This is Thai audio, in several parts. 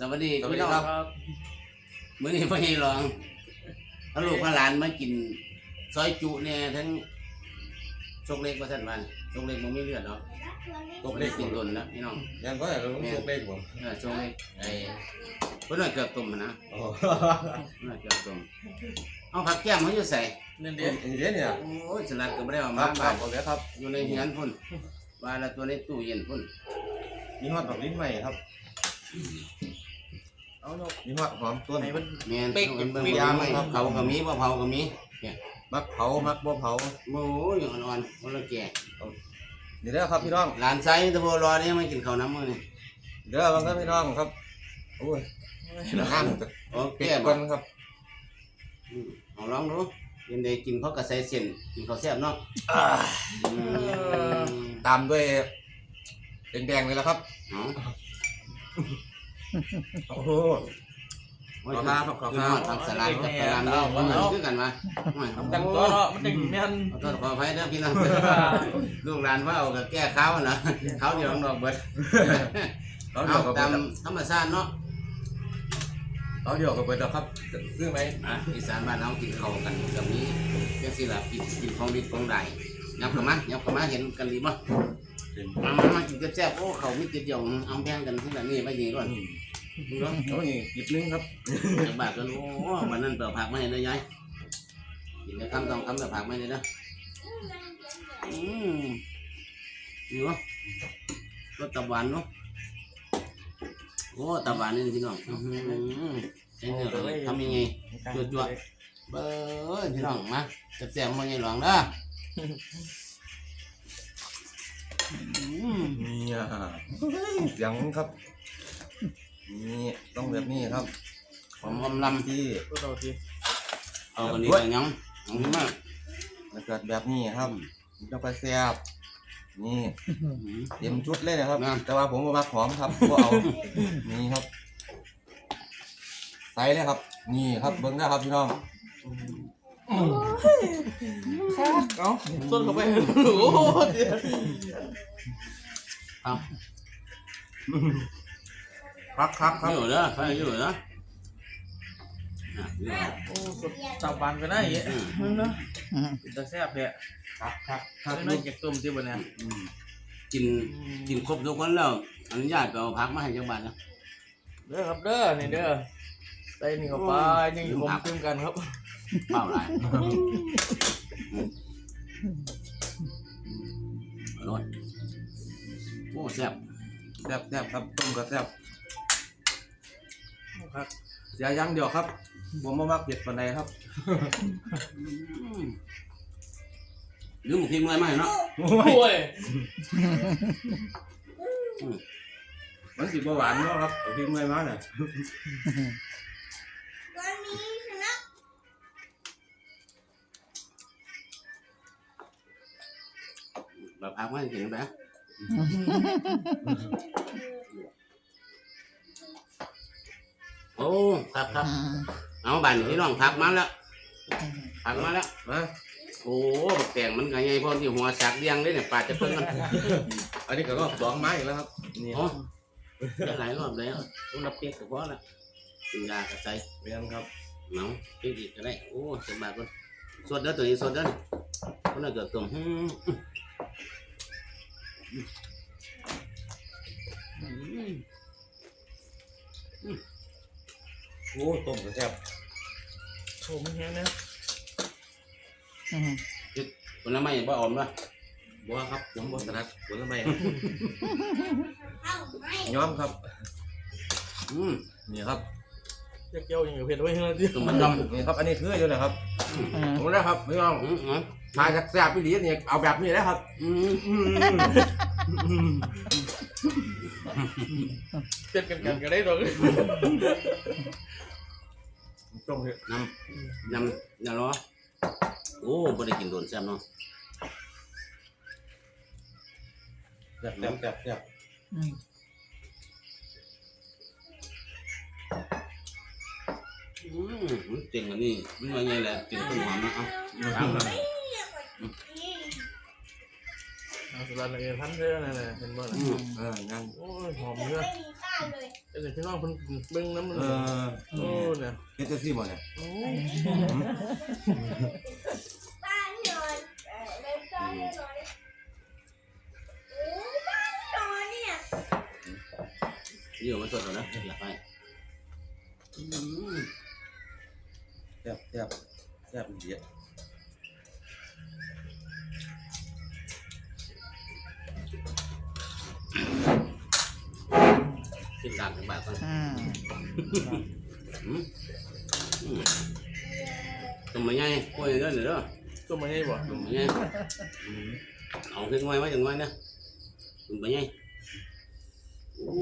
สวัสดีสวัสพี่ดีน้องครับครับมื้อนี้พ่อใหญ่รองเอาลูกพาหลานมากิน ซอยจุเนี่ยทั้งชกเล็กว่าท่านว่านี่ชกเล็กมันไม่เลือดเนาะชกเล็กกินดนแล้วพี่น้องยังก็แต่รู้สึกเล็กผมเออชกเล็กไอ้เพิ่นว่าเกือบตุ่มอะนะโอ้เพิ่นว่าเกือบตุ่มเอาผักแก้มเขาอยู่ใส่นั่นเดี๋เด็ยวเนี่ยโอ้ยสลัดก็บ่ได้เอาคมารับคบ้ารับนโอเคครับอยู่ในเฮือนพุ่นว่าแล้วตัวในตู้เย็นพุ่นมีฮอตดอกลิ้นใหม่ครับ เอาเนาะมีฮอตหอมต้นไหนมัน แม่นเป๊กเอาเบิ่งเป๊กเบิ่งยามไม่ครับเผาก็มีบ่เผาก็มีเนี่ยมักเผา มักบ่เผาโอ้ยอ่อนๆคนละแก่เดี๋ยวเด้อครับพี่น้อง หลานไส้ตะโบรอนี่มากินข้าวน้ำมื้อนี่เด้อบางครับพี่น้องครับ โอ้ยน้ำโอเคเก็บบ่กันครับอืมเอาลองดูยินดีกินเขาก็ใส่เส้นกินข้าวแซ่บเนาะอืมตามด้วยแดงๆเลยแล้วครับ เอา โอ้โหโอ้ยขอบคุณครับขอบคุณครับ ทำสลัดกับกะหล่ำเนี่ยมันเหมือนคือกันมาโอ้ยทำกันตัวเนาะมันจะแม่นขอโทษขออภัยเด้อพี่น้องลูกหลานว่าเอากับแก้ข้าวนะข้าวเดียวดอกเบิดเขาเอาเดี๋ยวกับตามเบิดธรรมชาติเนาะเขาเดี๋ยวกับเบิดแล้วครับซื้อไหมอะอีสานบ้านเรากินข้าวกันกับนี้จังซี่ล่ะกินกินของดีของใดยับเข้ามายับเข้ามาเห็นกันดีบ่ มามามากินแซ่บๆโอ้เขามีติดเดียวเอาแบ่งกันที่ละนี่ไปยิงก่อนดูเนาะโอ้ยกิบนึงครับจากบาทกันโอ้วันนั้นเปิดผักมาให้เลยยายกินจะคำต้องคำเปิดผักมาให้เลยนะอืมนี่เนาะรสตับหวานเนาะโอ้ตับหวานนี่พี่น้องอื้อหือใช้เนื้อเลยทำยังไงเบอร์พี่น้องมาแซ่บๆมาใหญ่หลวงเด้อ อืมนี่อะเสียงครับ นี่ต้องแบบนี้ครับผมกำลำที่ตัวเราทีเอาคนนี้ไปยังเอาขึ้นมามันเกิดแบบนี้ครับจะไปแซ่บนี่อืมเต็มชุดเลยนะครับนะแต่ว่าผมบ่มักหอมครับก็เอานี่ครับใส่เลยครับ นี่ครับเบิ้งนะครับพี่น้อง คักเอ้าส้นเข้าไปโอ้โหเดี๋ยวครับครับครับอยู่เด้อใครอยู่เด้ออะอยู่โอ้สดตับบานไปได้เยอืมมึงเนาะเป็นตาแซ่บแท้ครับครับครับไม่ได้จากต้มที่บ่เนี่ยอืมกินกินครบทุกคนแล้วอนุญาตไปเอาพักมาให้จังบาทนะ เด้อครับเด้อนี่เด้อใส่นี่เข้าไปยังอยู่ผมตึมกันครับ เปล่าหลายอืมอร่อยโอ้แซ่บแซ่บแซ่บครับต้มก็แซ่บครับเสียอยังเดียวครับผมบ่มักเผ็ดปานใดครับอืมลืมพริกหน่อยไหมเนาะโอ้ยมันสิบ่หวานเนาะครับเอาพริกไม่มาน่ะ แบบพักมาให้กินไปนะโอ้ครับครับเอาบันพี่น้องพักมาแล้วพักมาแล้วมาโอ้บักแต่งมันก็ใหญ่พอที่หัวสักเลี้ยงเลยเนี่ยปาดจะเพิ่งมันอันนี้ก็รอบสองไม้อีกแล้วครับนี่โอ้จะหลายรอบแล้วต้องรับเปียกก็พอละกินยาก็ใส่เรียนครับเมาเปียกอีกก็ได้โอ้สบายคนสดเด้อตัวนี้สดเด้อคนน่ะเกิดตุ่มอืมอืม โอ้ต้มก็แซ่บโชว์มันแห้งนะคนละไม่บ่อ่อนวะบ่ครับผมบ่ถนัดผลไม้ครับย้อมครับ อืมนี่ครับเจ้าเจ้ายังอยู่เผ็ดไว้ให้เราดิตุ่มมันดำนี่ครับ อันนี้คืออยู่นะครับผมนะครับพี่น้อง มาจากแซ่บพี่ดีนี่เอาแบบนี้นะครับเผ็ดกันกันก็ได้ตัวตรงนี้น้ำน้ำน้ำร้อนโอ้บ่ได้กินโดนแซ่บเนาะแซ่บแซ่บแซ่บแซ่บอืมเจ๋งอันนี้มันว่าไงแหละเจ๋งต้นหอมนะเอ้าตามแล้ว เอาสุดละเอียดพันเท่านั่นแหละเห็นบ่ล่ะอืมเอองั้นโอ้ยหอมเนื้อเลยเดี๋ยวพี่น้องเพิ่นเบิ่งน้ำมันเออโอ้เนี่ยเฮ็ดจังซี่บ่เนี่ยโอ้บ้านนอนเออเล่นบ้านนอนโอ้บ้านนอนเนี่ยเดี๋ยวมันสดแล้วนะอยากไปอืมแซ่บแซ่บแซ่บดีอะ กินดากถึงบาทก่อนอืมอืมอืมต้มมาไงกล้วยเด้อเด้อตัวมันใหญ่บ่ต้มมาไงอืมเอาขึ้นไว้ไว้จังไว้นะต้มมาไงโอ้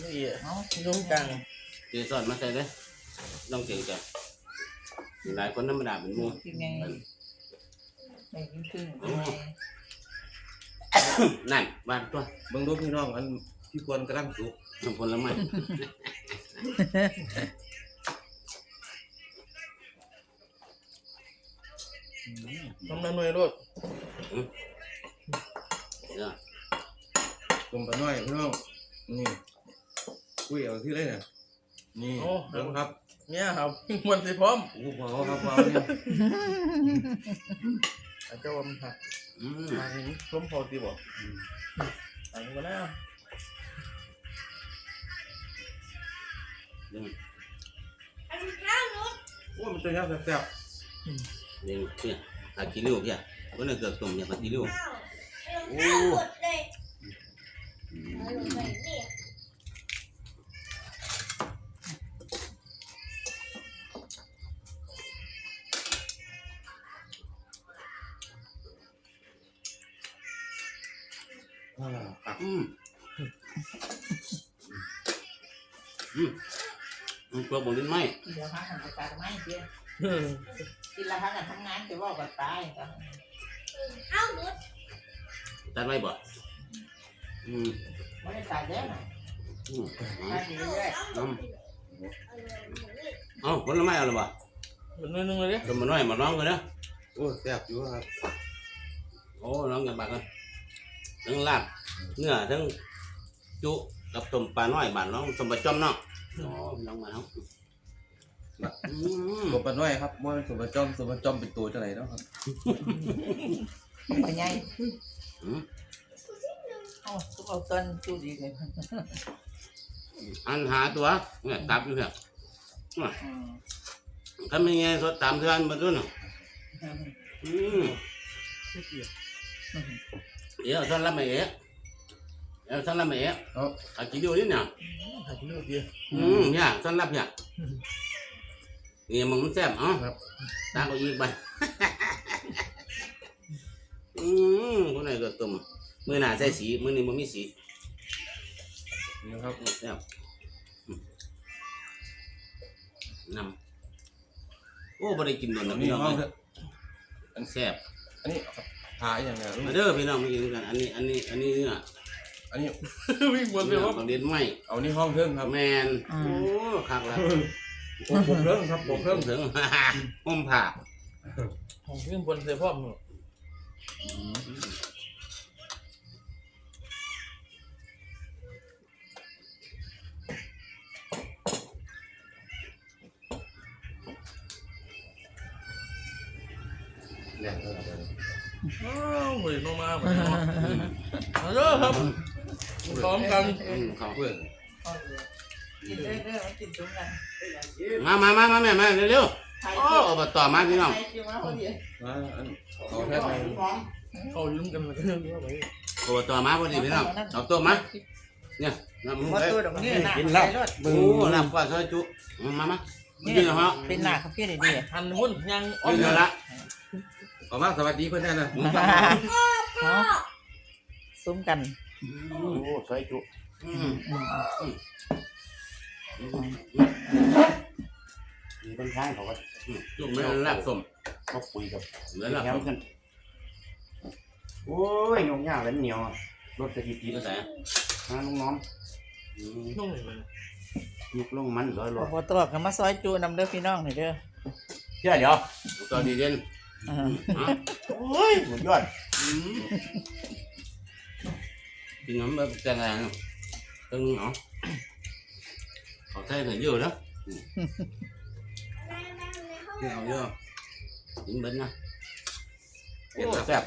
นี่อะยุ่งกลางเจสอนมาใส่เลย ต้องเก่งจ้ะหลายคนธรรมดาเป็นหมูกินไงไม่กินครึ่งนั่นบ้านตัวเบิ่งดูพี่น้องอันพี่ควรกำลังสุกน้ำผลไม้น้ำมันหน่อยรถเนี่ยต้มปลาน้อยพี่น้องนี่คุยเอาที่เลยเนี่ยนี่เบิ่งครับ เนี่ยครับ มันสิพร้อมโอ้โหครับว้าวเนี่ยอาจจะว่ามันหักอืมทางนี้ล้มพอดีบ่อันนี้มาแล้วเรื่องอันข้าวนุชโอ้มันจะยับแซ่บเรื่องเนี่ยผักกีริ้วเนี่ยคนนึงเกิดตุ่มเนี่ยผักกีริ้วข้าวข้าวหมดเลยเอา มอืมอืมตัวบนลิ้นไหมกินแล้วพักกันไปตายไม่เจียอืมกินแล้วพักกันทำงานจะว่ากันตายกันข้าวนุชตัดไว้บ่อืมไม่ได้ตายแล้วนะอืมตายเรื่อยอืมเอ้าผลไม้เอาหรือเปล่ามันนิดนึงเลยดิต้มมาน้อยมาน้องกันนะโอ้แซ่บอยู่ครับโอ้น้องกันบักกันทั้งลาบเนื้อทั้ง จุกับต้มปลาน้อยบ้านน้องสมบัติจอมเนาะอ๋อพี่น้องมาเนาะอืมต้มปลาน้อยครับบ่เป็นสมบัติจอมสมบัติจอมเป็นตัวจังไดเนาะครับๆไปไงอืมโอ้ทุกเอาต้นจูดีเลยอันหาตัวเนี่ยตับอยู่เนี่ยอืมถ้าไม่ไงสดตามเทือนมาด้วยเนาะอืมไม่เกี่ยวเดี๋ยวท่านรับไม่เอ๋ เดี๋ยวท่านรับไม่เอ๋เอาอากินอยู่นี่เนี่ยหักเลือดเดียวอืมเนี่ยท่านรับเนี่ยเนี่ยมึงมันแซ่บเอ้าครับตามเอาอีกไป อืมคนไหนก็ตุ่มมือหน้าใส่สีมือนี้มันมีสีนี่ครับแซ่บอืมนำโอ้บ่ได้กินโดนนะนี่พี่น้องห้องเอ้ยเถอะอันแซ่บอันนี้หาอย่างเงี้ยมาเด้อพี่น้องมากินกัน อันนี้ อันนี้ อันนี้เนี่ย อันนี้ วิ่งบนเลยเนื้อว่าของเด็ดไหมเอานี่ห้องเทิงครับแมนโอ้คักละผมผมเทิงครับผมเทิเพิ่งมถึงห้มผ่าของวิ่งบนเสียพร้อมแรงเท่าไหร่อ้าวเหมือนมาเหมือนมาเอาเด้อครับ พร้อมกันอืมเขาเพื่อนกินเรื่อยๆกินจุ้มกันมามามามาแม่มาเร็วใครๆโอ้อบตมาพี่น้อง ใครกินมาพอดีมาอันเอาแค่ไหนเขายืมกันมาก็เรื่องนี้ว่าไปอบตมาพอดีพี่น้องเอาตัวมาเนี่ยน้ำมึงมาไปตัวตรงนี้นะกินแล้วโอ้ลำกว่าซอยจุมามากินเหรอเป็นหน้าเขาพี่ดีดีหันหุ้นยังอ้อมกินละเอามาสวัสดีเพื่อนแน่นะมึงไปซุ้มกัน โอ้ซอยจุอืมมีคนข้างเขาก็จุ่มไม่ลาบส้มเขาคุยกับเหลือลาบแถส้วมกันโอ้ยยงยากแล้วเหนียวรถกระติบกินภาษาฮะน้องน้องยุกลงมันร้อยร้ออยพอตัวกันมาซอยจูนำเด้อพี่น้องหนี่เด้อเชื่อเดี๋ยวตอนนี้เด่นโอ้ยหมดยอด กินน้ำแบบแกงอะไรเนาะตึงเนาะขอใช้ถึงเยอะนะในห้องที่เอาเยอะกินเบิ้ลนะเผ็ดแซ่บ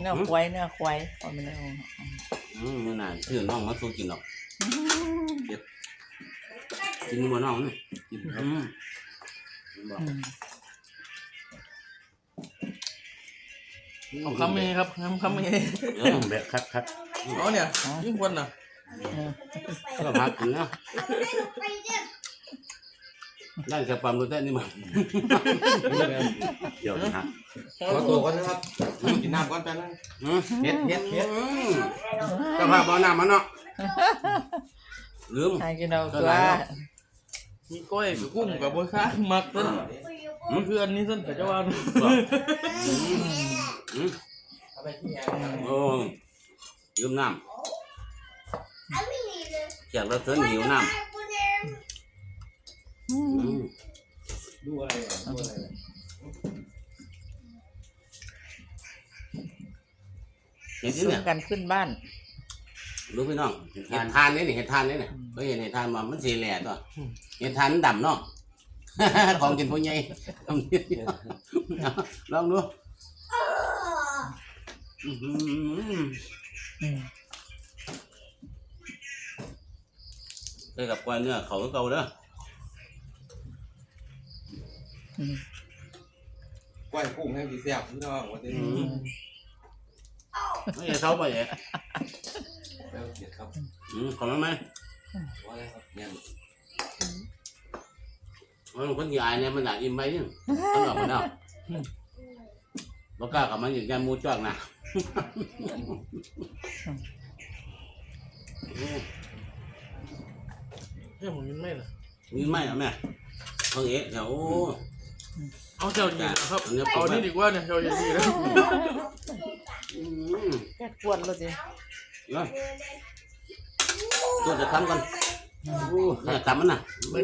เนื้อควายเนื้อควายเอาไปเนื้ออืมมันน่าชื่อน้องมาสู้กินหรอกเผ็ดกินบ่น้องนี่กินอืมบอกอืมเอาคำนี้ครับคำคำนี้เออแบบคัดคัด เอาเนี่ยยิ่งคนน่ะก็พักกินนะไปเด็กได้แค่ความรู้แต่นี่มันเดี๋ยวนะฮะขอตัวก่อนนะครับกินน้ำก่อนแป๊บนึงอืมเฮ็ดเฮ็ดเฮ็ดอืมเจ้าภาพเอาน้ำมาเนาะลืมทานกินเอาก็ตัวได้เนาะมีก้อยกับกุ้งกับบัวข้างมักต้นไปอยู่มันคืออันนี้ต้นแต่จะว่าอืมเอาไปที่แอโอ้ ลืมน้อันนี้เลยำแขกเราเถินหิวน้กูเดิมำอืมดูอะไรอะดูอะไรอะเห็นที่ซุ้มเนี่ยกันขึ้นบ้าน รู้พี่น้องเห็ดทานนี่นี่เห็ดทานนี่เนี่ยก็เห็นเห็ดทานมามันสีแหล่ตัวเห็ดทานมันดำเนาะ ของกินผู้ใหญ่ลองดูอื้อหืออืม ได้กับกล้วยเนื้อเขาก็เก่าเด้ออืมก้อยกุ้งให้พี่แซ่บพี่น้องวันนี้อืมไม่ใช่เขาไปเลยแล้วเด็ดครับอืมขอมาไหมว่าอะไรครับเนี่ยมันคนใหญ่เนี่ยมันอยากอิ่มไปเนี่ยเขาหลอกมันเอา บอกกล้ากับมันอย่างยันมูจ้องนะเนี่ยผมยินไม่นะมีไหมอะแม่เพิ่งเอ๊ะแถวเอาเจ้าดีนะครับเอานี่ดีกว่าเนี่ยเจ้าดีแล้วอืมแค่กวนแล้วสิเดี๋ยวตัวจะทำกันโอ้เนี่ยทำมันน่ะโอ้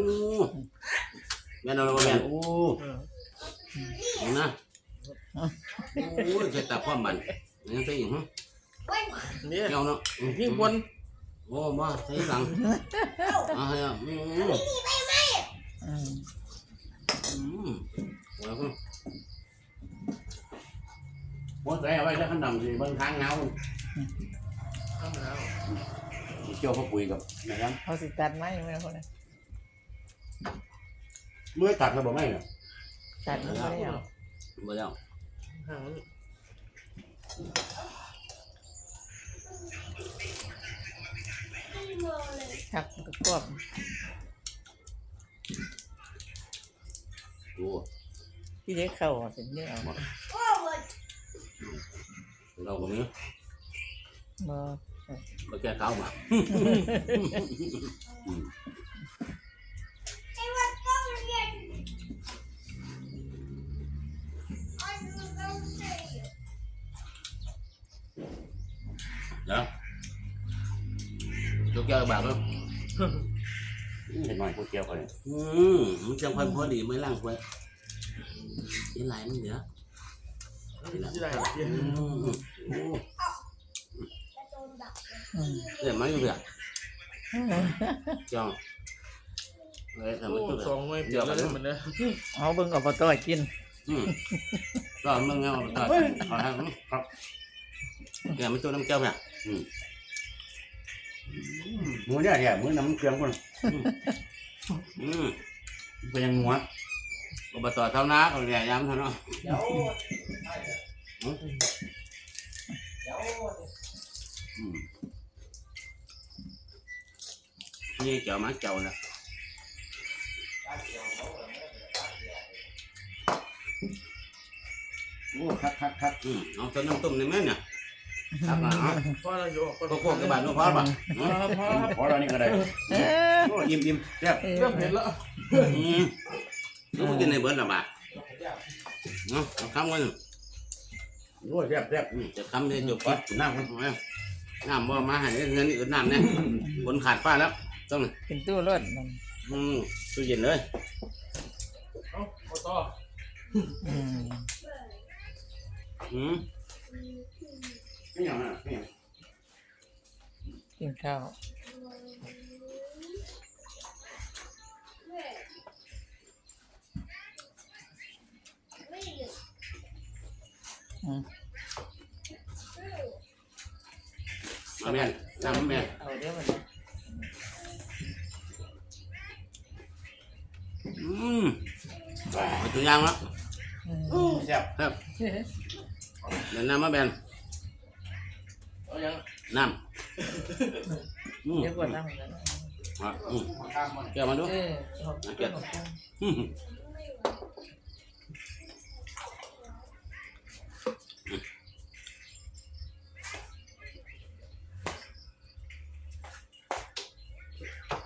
แม่นเราแม่นโอ้เห็นนะ โอ้เจ็ดตาความมันยังใช่อีกฮะเนี่ยเจ้าเนาะยิ่งคนโอ้มาใช่หลังอ่าฮะอืมอืมอืมแล้วก็หมดแล้วไว้แล้วขันดำสิเบิ่งทางเงาข้ามแล้วเกี่ยวเขาคุยกับนะครับเอาสิตัดไหมไม่รู้นะเมื่อตัดระบบไม่เหรอตัดไม่ได้เอาเบิ่งแล้ว ห่างหักตะกรอบโอ้พี่เด็กเข้าสิเนี่ยเอาเราก็มีบ่เราแก้เขามา ตัวแก้วบาทแล้วเห็นหน่อยพวกเกี่ยวเขาเนี่ยอืมมันจังพันพอดีไม่ล่างไว้ยังไรมันเหลือที่ไหนอืมโอ้จะโดนดับอืมเดี๋ยวมาอยู่เดี๋ยวจ้องเลยทำโอ้มันตัวสองไม่เปลี่ยนแล้วเหมือนเดิมเอาเบิ่งเอาปลาต้อยกินอืมก็มึงเอาไปตัดขอให้ครับแกไม่ตัวน้ำแก้วเนี่ย มือเนี่ยเนี่ยมือน้ำเครื่องคนอืมเป็นยังงัวอบต่อเท่านาก็แก่ย้ำเท่านั้นเยอืมนี่เจ้ามาเจ้าละโอ้คัดคัดคัดอืมเอาตัวน้ำต้มในแม่เนี่ย ครับอะเอาพ่อเราอยู่ก็โคกกระบาดน้องพ่อป่ะอืมพ่อครับพอเรานี่ก็ได้เออโอ้อิ่มอิ่มแซ่บเริ่มเห็นแล้วอืมลูกกินในเบิร์ดละบาทเนาะเอาคำกันโอ้แซ่บแซ่บอืมจะคำเนี่ยจบปักิดนน้ำกันเอาน้ำบ่มาให้เงินอื่นน้ำเนี่ยคนขาดฟ้าแล้วต้องกินตู้รถมันอืมตู้เย็นเลยเอ้าพอต่ออืมอืม ไม่อย่างนั้นไม่อย่างกินข้าวไม่หยุดอืมมาแม่นน้ำมาแม่นเอาเดี๋ยวมันนะอืมไปตัวอย่างแล้วอืม แซ่บครับเดี๋ยวน้ำมาแม่น เอายังน้ำอืมเดี๋ยวก่อนนั่งกันอะอืมข้างมันแก้วมาดูเออขอบคุณอืม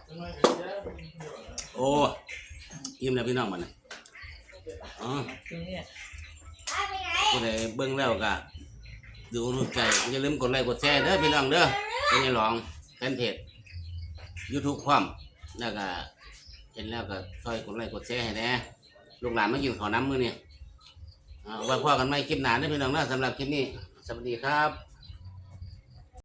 ทำไมเดี๋ยวเดี๋ยวโอ้ยิ้มแล้วพี่น้องมันน่ะอ๋อทีนี้เอาไปไหนผู้ใดเบิ่งแล้วก็ ดูรู้ใจอย่าลืมกดไลค์กดแชร์เด้อพี่น้องเด้อเป็นยังหลองแฟนเพจ YouTube พร้อมแล้วก็เห็นแล้วก็ช่วยกดไลค์กดแชร์ให้แน่ลูกหลานมากินข้าวน้ำมื้อนี้อ่าไว้พอกันไหม่คลิปหนาเด้อพี่น้องเด้อสำหรับคลิปนี้สวัสดีครับ